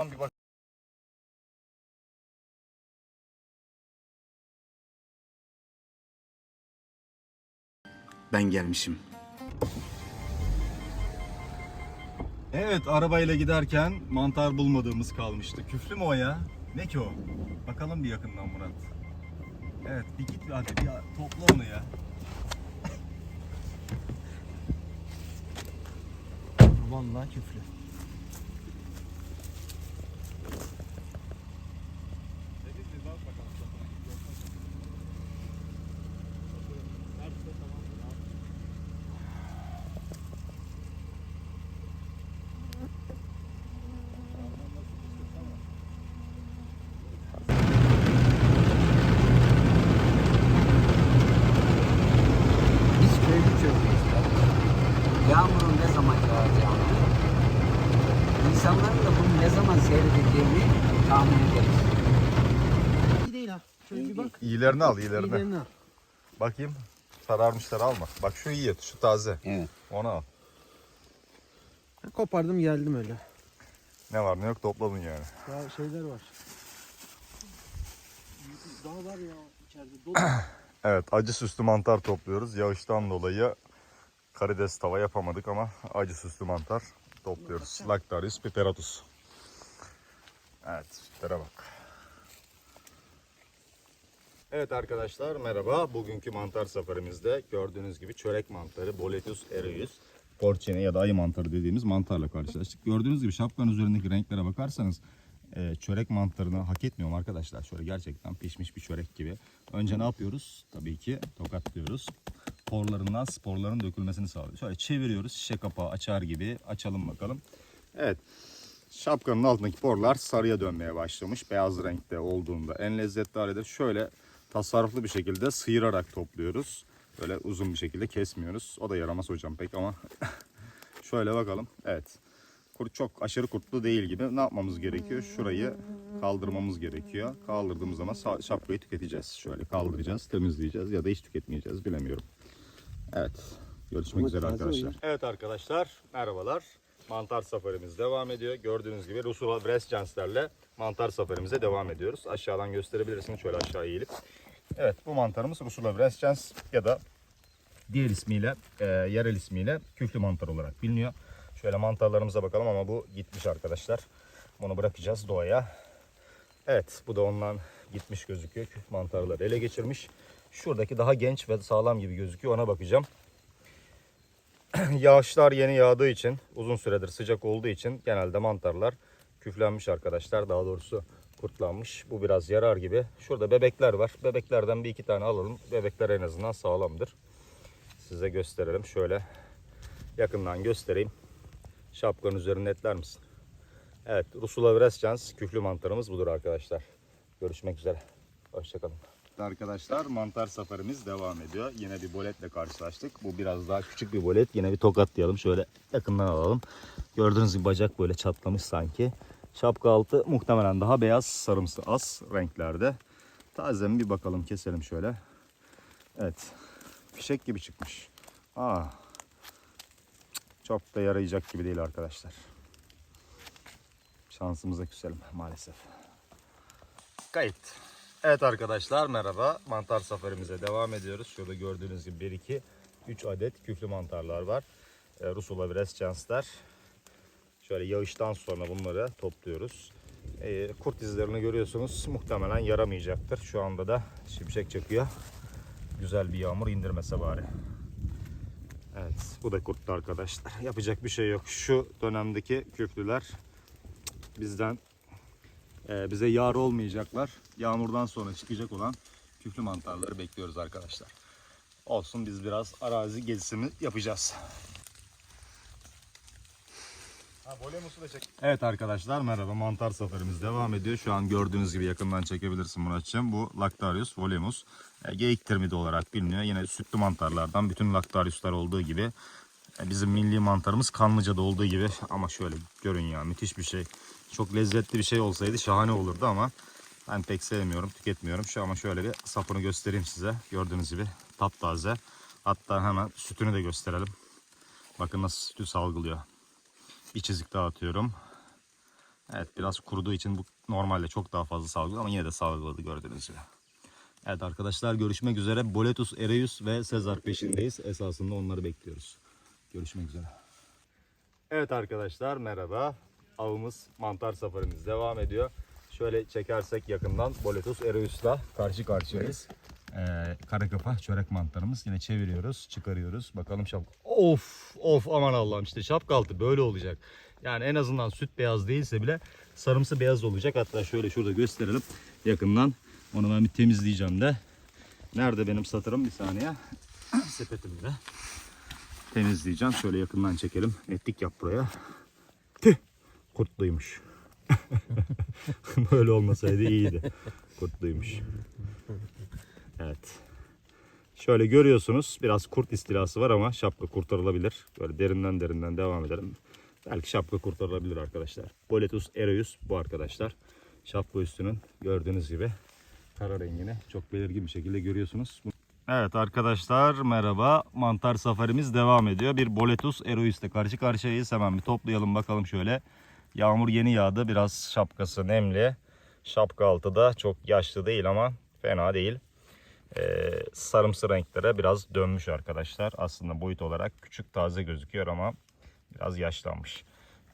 Bir bak. Ben gelmişim. Evet arabayla giderken mantar bulmadığımız kalmıştı. Küflü mü o ya? Ne ki o? Bakalım bir yakından Murat. Evet bir git hadi bir topla onu ya. Vallahi küflü. Biz köylü köylüyüz. Yağmurun ne zaman yağacağını, insanların da bunu ne zaman seyredeceğini tahmin ederiz. İyi değil ha. Şöyle bir bak. İyilerini al iyilerini. İyilerini al. Bakayım. Sararmışları alma. Bak şu iyi, şu taze. Evet. Onu al. Kopardım geldim öyle. Ne var ne yok topladın yani. Daha şeyler var. Daha var ya içeride dolu. Evet acı süslü mantar topluyoruz. Yağıştan dolayı karides tava yapamadık ama acı süslü mantar topluyoruz. Lactarius piperatus. Evet sütlere bak. Evet arkadaşlar merhaba. Bugünkü mantar seferimizde gördüğünüz gibi çörek mantarı Boletus ereus porcine ya da ayı mantarı dediğimiz mantarla karşılaştık. Gördüğünüz gibi şapkanın üzerindeki renklere bakarsanız e, çörek mantarını hak etmiyorum arkadaşlar. Şöyle gerçekten pişmiş bir çörek gibi. Önce ne yapıyoruz? Tabii ki tokatlıyoruz. Porlarından sporların dökülmesini sağlıyoruz. Şöyle çeviriyoruz. Şişe kapağı açar gibi açalım bakalım. Evet. Şapkanın altındaki porlar sarıya dönmeye başlamış. Beyaz renkte olduğunda en lezzetli halidir. Şöyle tasarruflu bir şekilde sıyırarak topluyoruz. Böyle uzun bir şekilde kesmiyoruz. O da yaramaz hocam pek ama şöyle bakalım. Evet. Kurt çok aşırı kurtlu değil gibi. Ne yapmamız gerekiyor? Şurayı kaldırmamız gerekiyor. Kaldırdığımız zaman şapkayı tüketeceğiz. Şöyle kaldıracağız, temizleyeceğiz ya da hiç tüketmeyeceğiz bilemiyorum. Evet. Görüşmek Ama üzere arkadaşlar. Evet arkadaşlar merhabalar. Mantar safarimiz devam ediyor. Gördüğünüz gibi Rusula Brestjenslerle mantar safarimize devam ediyoruz. Aşağıdan gösterebilirsiniz şöyle aşağı eğilip. Evet bu mantarımız Rusula Brestjens ya da diğer ismiyle, e, yerel ismiyle küflü mantar olarak biliniyor. Şöyle mantarlarımıza bakalım ama bu gitmiş arkadaşlar. Bunu bırakacağız doğaya. Evet bu da ondan gitmiş gözüküyor. Küf mantarları ele geçirmiş. Şuradaki daha genç ve sağlam gibi gözüküyor ona bakacağım. Yağışlar yeni yağdığı için uzun süredir sıcak olduğu için genelde mantarlar küflenmiş arkadaşlar. Daha doğrusu kurtlanmış. Bu biraz yarar gibi. Şurada bebekler var. Bebeklerden bir iki tane alalım. Bebekler en azından sağlamdır. Size gösterelim. Şöyle yakından göstereyim. Şapkanın üzerine netler misin? Evet. Rusula Vrescans küflü mantarımız budur arkadaşlar. Görüşmek üzere. Hoşçakalın. Arkadaşlar mantar safarimiz devam ediyor. Yine bir boletle karşılaştık. Bu biraz daha küçük bir bolet. Yine bir tokatlayalım. Şöyle yakından alalım. Gördüğünüz gibi bacak böyle çatlamış sanki. Şapka altı muhtemelen daha beyaz, sarımsı az renklerde. Taze mi bir bakalım keselim şöyle. Evet. Fişek gibi çıkmış. Aa. Çok da yarayacak gibi değil arkadaşlar. Şansımıza küselim maalesef. Kayıt. Evet arkadaşlar merhaba. Mantar safarimize devam ediyoruz. Şurada gördüğünüz gibi 1 2 3 adet küflü mantarlar var. E, Rusula Vrescensler. Şöyle yağıştan sonra bunları topluyoruz. E, kurt izlerini görüyorsunuz. Muhtemelen yaramayacaktır. Şu anda da şimşek çakıyor. Güzel bir yağmur indirmese bari. Evet bu da kurtlu arkadaşlar. Yapacak bir şey yok. Şu dönemdeki küflüler bizden ee, bize yar olmayacaklar. Yağmurdan sonra çıkacak olan küflü mantarları bekliyoruz arkadaşlar. Olsun biz biraz arazi gezisini yapacağız. Evet arkadaşlar merhaba mantar safarimiz devam ediyor. Şu an gördüğünüz gibi yakından çekebilirsin Muratçığım. Bu Lactarius volemus. E, geyik termidi olarak biliniyor. Yine sütlü mantarlardan bütün Lactarius'lar olduğu gibi e, bizim milli mantarımız Kanlıca'da olduğu gibi ama şöyle görün ya müthiş bir şey. Çok lezzetli bir şey olsaydı şahane olurdu ama ben pek sevmiyorum, tüketmiyorum. Şu ama şöyle bir sapını göstereyim size. Gördüğünüz gibi taptaze. Hatta hemen sütünü de gösterelim. Bakın nasıl sütü salgılıyor. Bir çizik daha atıyorum. Evet biraz kuruduğu için bu normalde çok daha fazla salgıladı ama yine de salgıladı gördüğünüz gibi. Evet arkadaşlar görüşmek üzere. Boletus, Ereus ve Sezar peşindeyiz. Esasında onları bekliyoruz. Görüşmek üzere. Evet arkadaşlar merhaba. Avımız mantar safarımız devam ediyor. Şöyle çekersek yakından Boletus Ereus'la karşı karşıyayız. Ee, kara kafa çörek mantarımız. Yine çeviriyoruz, çıkarıyoruz. Bakalım şapka. Of of aman Allah'ım işte şapka altı böyle olacak. Yani en azından süt beyaz değilse bile sarımsı beyaz olacak. Hatta şöyle şurada gösterelim yakından. Onu ben bir temizleyeceğim de. Nerede benim satırım bir saniye. Sepetimde. Temizleyeceğim. Şöyle yakından çekelim. Netlik yap buraya. Kurtluymuş. Böyle olmasaydı iyiydi. Kurtluymuş. Evet. Şöyle görüyorsunuz biraz kurt istilası var ama şapka kurtarılabilir. Böyle derinden derinden devam edelim. Belki şapka kurtarılabilir arkadaşlar. Boletus ereus bu arkadaşlar. Şapka üstünün gördüğünüz gibi kara rengini çok belirgin bir şekilde görüyorsunuz. Evet arkadaşlar merhaba. Mantar safarimiz devam ediyor. Bir Boletus ereus'te karşı karşıyayız. Hemen bir toplayalım bakalım şöyle. Yağmur yeni yağdı. Biraz şapkası nemli. Şapka altı da çok yaşlı değil ama fena değil. Ee, sarımsı renklere biraz dönmüş arkadaşlar. Aslında boyut olarak küçük taze gözüküyor ama biraz yaşlanmış.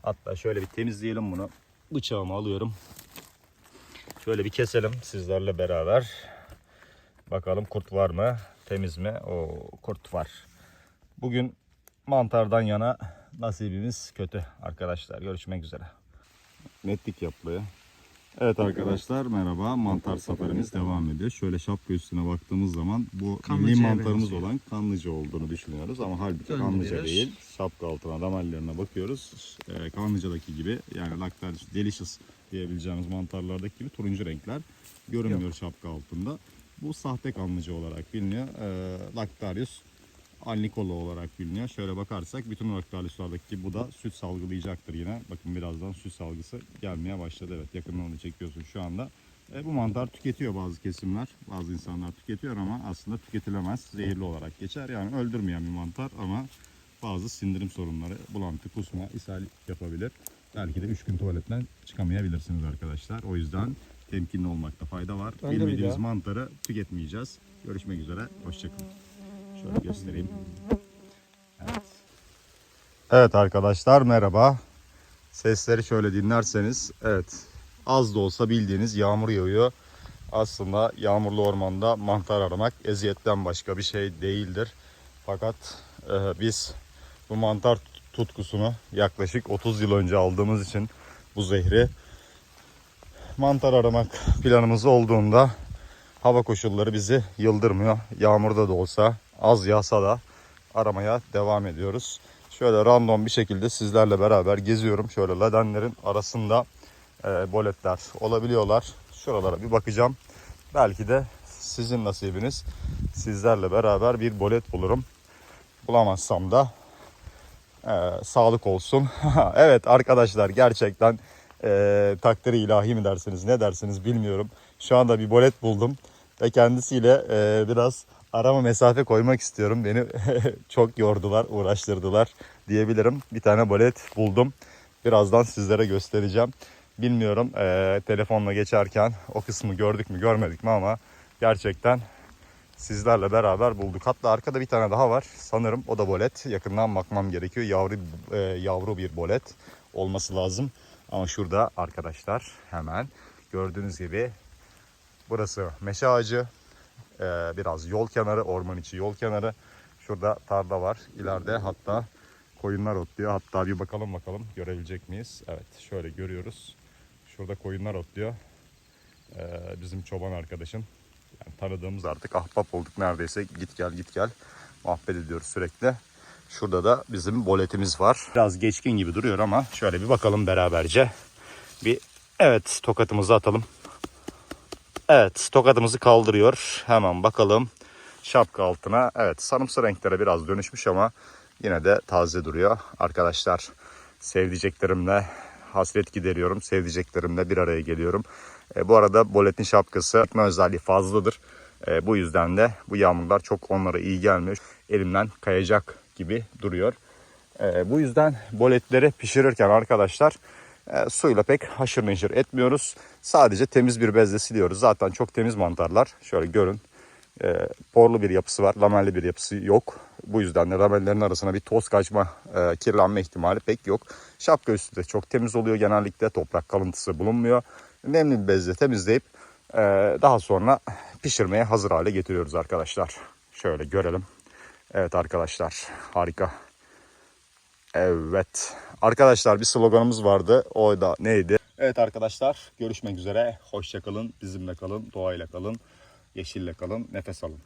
Hatta şöyle bir temizleyelim bunu. Bıçağımı alıyorum. Şöyle bir keselim sizlerle beraber. Bakalım kurt var mı? Temiz mi? O kurt var. Bugün mantardan yana nasibimiz kötü arkadaşlar. Görüşmek üzere. Netlik yap buraya. Evet arkadaşlar merhaba. Mantar safarimiz devam ediyor. Şöyle şapka üstüne baktığımız zaman bu milli Kanlıca'ya mantarımız benziyor. olan kanlıca olduğunu düşünüyoruz ama halbuki Döndürüyoruz. kanlıca değil. Şapka altına damarlarına bakıyoruz. Ee, kanlıcadaki gibi yani Lactarius delicious diyebileceğimiz mantarlardaki gibi turuncu renkler görünmüyor şapka altında. Bu sahte kanlıca olarak biliniyor. Ee, Lactarius alnikolo olarak biliniyor. Şöyle bakarsak bütün Lactarius'lardaki bu da süt salgılayacaktır yine. Bakın birazdan süt salgısı gelmeye başladı. Evet yakından onu çekiyorsun şu anda. E, bu mantar tüketiyor bazı kesimler. Bazı insanlar tüketiyor ama aslında tüketilemez. Zehirli olarak geçer. Yani öldürmeyen bir mantar ama bazı sindirim sorunları, bulantı, kusma, ishal yapabilir. Belki de 3 gün tuvaletten çıkamayabilirsiniz arkadaşlar. O yüzden temkinli olmakta fayda var. Bilmediğimiz mantarı tüketmeyeceğiz. Görüşmek üzere. Hoşçakalın. Şöyle göstereyim. Evet. Evet arkadaşlar merhaba. Sesleri şöyle dinlerseniz evet az da olsa bildiğiniz yağmur yağıyor. Aslında yağmurlu ormanda mantar aramak eziyetten başka bir şey değildir. Fakat e, biz bu mantar tutkusunu yaklaşık 30 yıl önce aldığımız için bu zehri mantar aramak planımız olduğunda hava koşulları bizi yıldırmıyor. Yağmurda da olsa az yağsa da aramaya devam ediyoruz. Şöyle random bir şekilde sizlerle beraber geziyorum. Şöyle ladenlerin arasında e, boletler olabiliyorlar. Şuralara bir bakacağım. Belki de sizin nasibiniz sizlerle beraber bir bolet bulurum. Bulamazsam da e, sağlık olsun. evet arkadaşlar gerçekten e, takdiri ilahi mi dersiniz ne dersiniz bilmiyorum. Şu anda bir bolet buldum ve kendisiyle e, biraz arama mesafe koymak istiyorum. Beni çok yordular, uğraştırdılar diyebilirim. Bir tane bolet buldum. Birazdan sizlere göstereceğim. Bilmiyorum e, telefonla geçerken o kısmı gördük mü görmedik mi ama gerçekten sizlerle beraber bulduk. Hatta arkada bir tane daha var. Sanırım o da bolet. Yakından bakmam gerekiyor. Yavru e, yavru bir bolet olması lazım. Ama şurada arkadaşlar hemen gördüğünüz gibi burası meşe ağacı. E, biraz yol kenarı, orman içi yol kenarı. Şurada tarla var. İleride hatta koyunlar otluyor. Hatta bir bakalım bakalım görebilecek miyiz? Evet şöyle görüyoruz. Şurada koyunlar otluyor. E, bizim çoban arkadaşın yani tanıdığımız artık ahbap olduk neredeyse. Git gel git gel muhabbet ediyoruz sürekli. Şurada da bizim boletimiz var. Biraz geçkin gibi duruyor ama şöyle bir bakalım beraberce. Bir evet tokatımızı atalım. Evet tokatımızı kaldırıyor. Hemen bakalım şapka altına. Evet sarımsı renklere biraz dönüşmüş ama yine de taze duruyor. Arkadaşlar sevdiceklerimle hasret gideriyorum. Sevdiceklerimle bir araya geliyorum. E, bu arada boletin şapkası gitme özelliği fazladır. E, bu yüzden de bu yağmurlar çok onlara iyi gelmiyor. Elimden kayacak gibi duruyor. E, bu yüzden boletleri pişirirken arkadaşlar E, suyla pek haşır neşir etmiyoruz. Sadece temiz bir bezle siliyoruz. Zaten çok temiz mantarlar. Şöyle görün. E, porlu bir yapısı var. Lamelli bir yapısı yok. Bu yüzden de lamellerin arasına bir toz kaçma, e, kirlenme ihtimali pek yok. Şapka üstü de çok temiz oluyor genellikle. Toprak kalıntısı bulunmuyor. Nemli bir bezle temizleyip e, daha sonra pişirmeye hazır hale getiriyoruz arkadaşlar. Şöyle görelim. Evet arkadaşlar harika. Evet. Arkadaşlar bir sloganımız vardı. O da neydi? Evet arkadaşlar görüşmek üzere. Hoşçakalın. Bizimle kalın. Doğayla kalın. Yeşille kalın. Nefes alın.